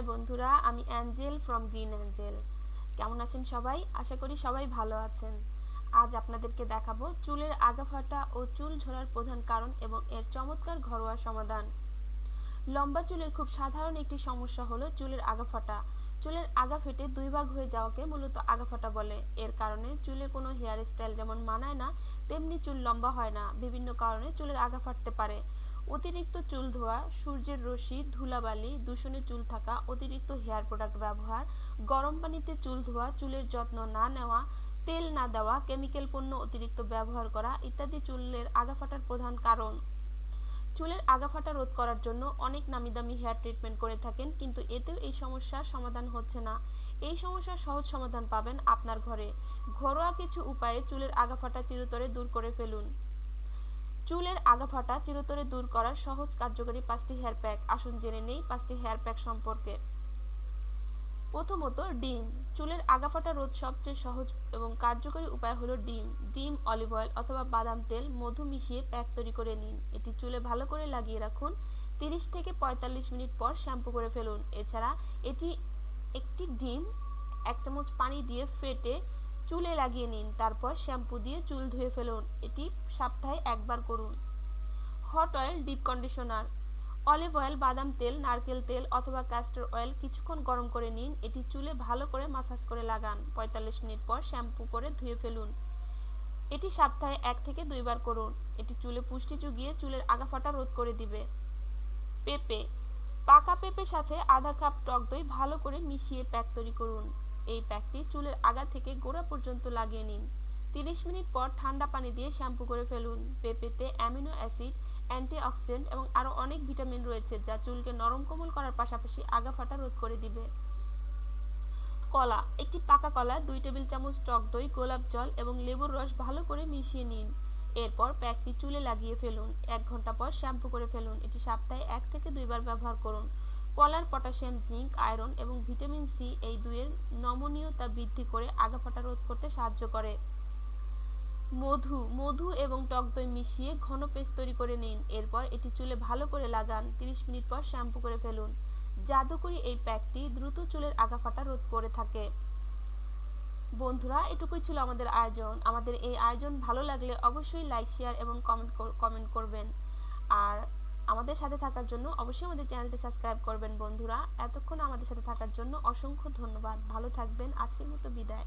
High বন্ধুরা, আমি Angel from green Angel কেমন আছেন সবাই? আশা করি সবাই ভালো আছেন। আজ আপনাদেরকে দেখাবো চুলের আগা ফাটা ও চুল ঝরার প্রধান কারণ এবং এর চমৎকার ঘরোয়া সমাধান। লম্বা চুলের খুব সাধারণ একটি সমস্যা হলো চুলের আগা ফাটা চুলের আগা ফেটে দুই ভাগ হয়ে যাওয়াকে মূলত আগা ফাটা বলে। এর কারণে চুলে কোনো হেয়ার স্টাইল যেমন মানায় না, তেমনি চুল লম্বা হয় না। বিভিন্ন কারণে চুলের আগা ফাটতে পারে। অতিরিক্ত চুল ধোয়া, সূর্যের রশ্মি, ধুলাবালি, দূষণে চুল থাকা, অতিরিক্ত হেয়ার প্রোডাক্ট ব্যবহার, গরম পানিতে চুল ধোয়া, চুলের যত্ন না নেওয়া, তেল না দেওয়া, কেমিক্যাল পণ্য অতিরিক্ত ব্যবহার করা ইত্যাদি চুলের আগা ফাটার প্রধান কারণ। চুলের আগা ফাটা রোধ করার জন্য অনেক নামি দামি হেয়ার ট্রিটমেন্ট করে থাকেন, কিন্তু এতেও এই সমস্যার সমাধান হচ্ছে না। এই সমস্যার সহজ সমাধান পাবেন আপনার ঘরে। ঘরোয়া কিছু উপায়ে চুলের আগা ফাটা চিরতরে দূর করে ফেলুন। চুলের আগা ফাটা চিরতরে দূর করার সহজ কার্যকরী পাঁচটি হেয়ার প্যাক আসুন জেনে নেই পাঁচটি হেয়ার প্যাক সম্পর্কে। প্রথমত ডিম। চুলের আগা ফাটা রোধ সবচেয়ে সহজ এবং কার্যকরী উপায় হলো ডিম। ডিম অলিভ অয়েল অথবা বাদাম তেল, মধু মিশিয়ে প্যাক তৈরি করে নিন। এটি চুলে ভালো করে লাগিয়ে রাখুন। তিরিশ থেকে পঁয়তাল্লিশ মিনিট পর শ্যাম্পু করে ফেলুন। এছাড়া এটি একটি ডিম, এক চামচ পানি দিয়ে ফেটে চুলে লাগিয়ে নিন, তারপর শ্যাম্পু দিয়ে চুল ধুয়ে ফেলুন। এটি সপ্তাহে একবার করুন। Hot oil deep conditioner olive oil বাদাম তেল, নারকেল তেল অথবা ক্যাস্টর অয়েল কিছুক্ষণ গরম করে নিন। এটি চুলে ভালো করে মাসাজ করে লাগান। পঁয়তাল্লিশ মিনিট পর শ্যাম্পু করে ধুয়ে ফেলুন। এটি সপ্তাহে এক থেকে দুইবার করুন। এটি চুলে পুষ্টি চুগিয়ে চুলের আগা ফাটা রোধ করে দিবে। পেঁপে, পাকা পেঁপের সাথে আধা কাপ টক দই ভালো করে মিশিয়ে প্যাক তৈরি করুন। এই প্যাকটি চুলের আগা থেকে গোড়া পর্যন্ত লাগিয়ে নিন। তিরিশ মিনিট পর ঠান্ডা পানি দিয়ে শ্যাম্পু করে ফেলুন। পেঁপেতে অ্যামিনো অ্যাসিড, অ্যান্টিঅক্সিডেন্ট এবং আরও অনেক ভিটামিন রয়েছে যা চুলকে নরম কোমল করার পাশাপাশি আগা ফাটা রোধ করে দিবে। কলা, একটি পাকা কলা, দুই টেবিল চামচ টক দই, গোলাপ জল এবং লেবুর রস ভালো করে মিশিয়ে নিন। এরপর প্যাকটি চুলে লাগিয়ে ফেলুন। এক ঘণ্টা পর শ্যাম্পু করে ফেলুন। এটি সপ্তাহে এক থেকে দুইবার ব্যবহার করুন। কলার পটাশিয়াম, জিঙ্ক, আয়রন এবং ভিটামিন সি এই দুইয়ের নমনীয়তা বৃদ্ধি করে আগা ফাটা রোধ করতে সাহায্য করে। মধু মধু এবং টক দই মিশিয়ে ঘন পেস্ট তৈরি করে নিন। এরপর এটি চুলে ভালো করে লাগান। 30 মিনিট পর শ্যাম্পু করে ফেলুন। জাদুকরি এই প্যাকটি দ্রুত চুলের আগা ফাটা রোধ করে থাকে। বন্ধুরা, এটুকুই ছিল আমাদের আয়োজন। আমাদের এই আয়োজন ভালো লাগলে অবশ্যই লাইক, শেয়ার এবং কমেন্ট কমেন্ট করবেন। আমাদের সাথে থাকার জন্য অবশ্যই আমাদের চ্যানেলটি সাবস্ক্রাইব করবেন বন্ধুরা। এতক্ষণ আমাদের সাথে থাকার জন্য অসংখ্য ধন্যবাদ। ভালো থাকবেন। আজকের মতো বিদায়।